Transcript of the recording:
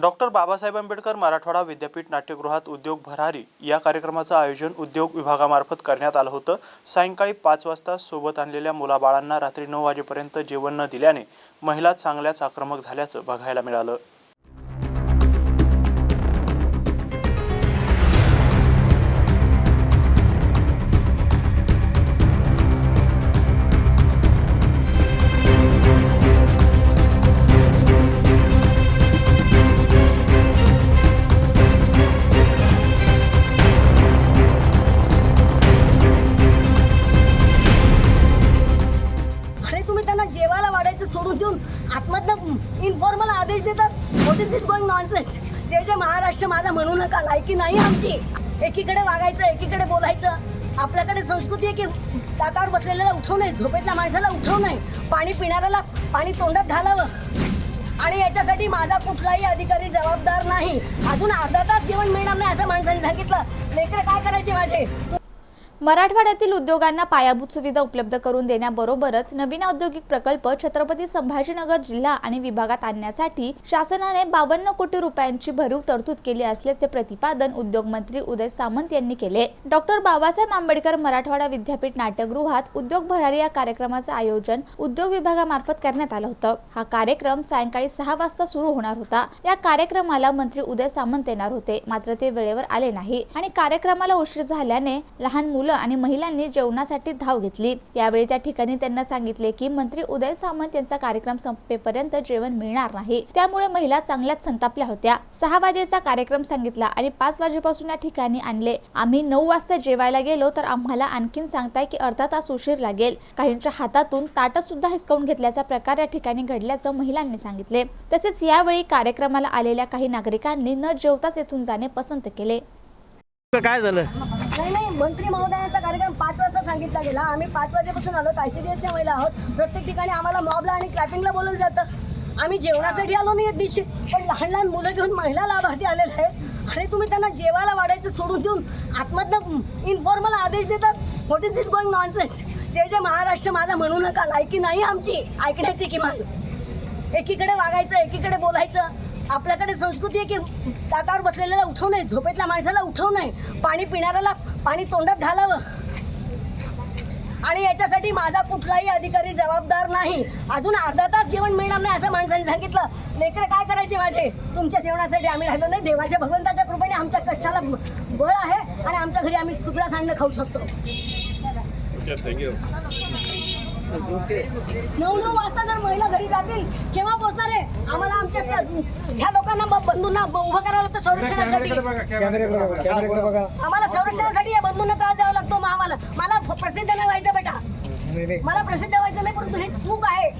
Doctor Babasaheb Ambedkar Marathwada विद्यापीठ नाट्यगृहात उद्योग भरारी या कार्यक्रमाचं आयोजन उद्योग विभागामार्फत करण्यात आलं होतं. सायंकाळी पाच वाजता सोबत आणलेल्या मुलाबाळांना रात्री नऊ वाजेपर्यंत जेवण न दिल्याने महिला चांगल्याच आक्रमक झाल्याचं बघायला मिळालं. करून सोडून आत्महत्या इन्फॉर्मल आदेश देतात. What is this going nonsense जे जे महाराष्ट्र माझा म्हणू नका लायकी नाही आमची. एकीकडे वागायचं एकीकडे बोलायचं. आपल्याकडे संस्कृती आहे की दातावर बसलेल्याला उठवू नये झोपेतल्या माणसाला उठवू नये. पाणी पिणाऱ्याला पाणी तोंडात घालावं. आणि याच्यासाठी माझा कुठलाही अधिकारी जबाबदार नाही. अजून अर्धा तास जेवण मिळणार नाही असं माणसाने सांगितलं. लेकर काय करायचे माझे? मराठवाड्यातील उद्योगांना पायाभूत सुविधा उपलब्ध करून देण्याबरोबरच नवीन औद्योगिक प्रकल्प छत्रपती संभाजीनगर जिल्हा आणि विभागात आणण्यासाठी शासनाने बावन्न कोटी रुपयांची भरीव तरतूद केली असल्याचे प्रतिपादन उद्योग मंत्री उदय सामंत यांनी केले. डॉक्टर बाबासाहेब आंबेडकर मराठवाडा विद्यापीठ नाट्यगृहात उद्योग भरारी या कार्यक्रमाचं आयोजन उद्योग विभागामार्फत करण्यात आलं होतं. हा कार्यक्रम सायंकाळी सहा वाजता सुरू होणार होता. या कार्यक्रमाला मंत्री उदय सामंत येणार होते. मात्र ते वेळेवर आले नाही आणि कार्यक्रमाला उशीर झाल्याने लहान मुलं आणि महिलांनी जेवणासाठी धाव घेतली. यावेळी त्या ठिकाणी त्यांना सांगितले की मंत्री उदय सामंत यांचा कार्यक्रम संपेपर्यंत जेवण मिळणार नाही. त्यामुळे महिला चांगल्याच संतापल्या होत्या. सहा वाजेचा कार्यक्रम सांगितला आणि पाच वाजेपासून या ठिकाणी आणले. आम्ही नऊ वाजता जेवायला गेलो तर आम्हाला आणखीन सांगताय की अर्धा तास उशीर लागेल. काहींच्या हातातून ताटं सुद्धा हिसकावून घेतल्याचा प्रकार या ठिकाणी घडल्याचं महिलांनी सांगितले. तसेच यावेळी कार्यक्रमाला आलेल्या काही नागरिकांनी न जेवताच येथून जाणे पसंत केले. काय झालं? नाही नाही मंत्री महोदयांचा कार्यक्रम पाच वाजता सांगितला गेला. आम्ही पाच वाजेपासून आलो आयसीडीएसच्या महिला आहोत. प्रत्येक ठिकाणी आम्हाला मॉबला आणि क्लॅपिंगला बोलवलं जातं. आम्ही जेवणासाठी आलो नाही दिवशी. पण लहान लहान मुलं घेऊन महिला लाभार्थी आलेले आहेत. आणि तुम्ही त्यांना जेवायला वाढायचं सोडून देऊन आत्महत्या इन्फॉर्मल आदेश देतात. What is this going nonsense जे जे महाराष्ट्र माझा म्हणू नका. लायकी नाही आमची. ऐकण्याची किमान. एकीकडे वागायचं एकीकडे बोलायचं. संस्कृती आहे की दातावर बसलेल्याला उठवू नये झोपेतल्या माणसाला उठवू नये पाणी पिणाऱ्याला पाणी तोंडात घालावं. आणि याच्यासाठी माझा कुठलाही अधिकारी जबाबदार नाही. अजून अर्धा तास जेवण मिळणार नाही असं माणसाने सांगितलं. लेकरं काय करायचे माझे? तुमच्या जेवणासाठी आम्ही राहिलो नाही. देवाच्या भगवंताच्या कृपेने आमच्या कष्टाला बळ आहे आणि आमच्या घरी आम्ही चुकला सांगणं खाऊ शकतो. नऊ नऊ वाजता जर महिला घरी जातील केव्हा पोहोचणार आहे? आम्हाला आमच्या ह्या लोकांना बंधूंना उभं करावं लागतं संरक्षणासाठी. आम्हाला संरक्षणासाठी या बंधूंना त्रास द्यावा लागतो मग आम्हाला मला प्रसिद्ध नाही व्हायचं बेटा. मला प्रसिद्ध व्हायचं नाही परंतु हे चूक आहे.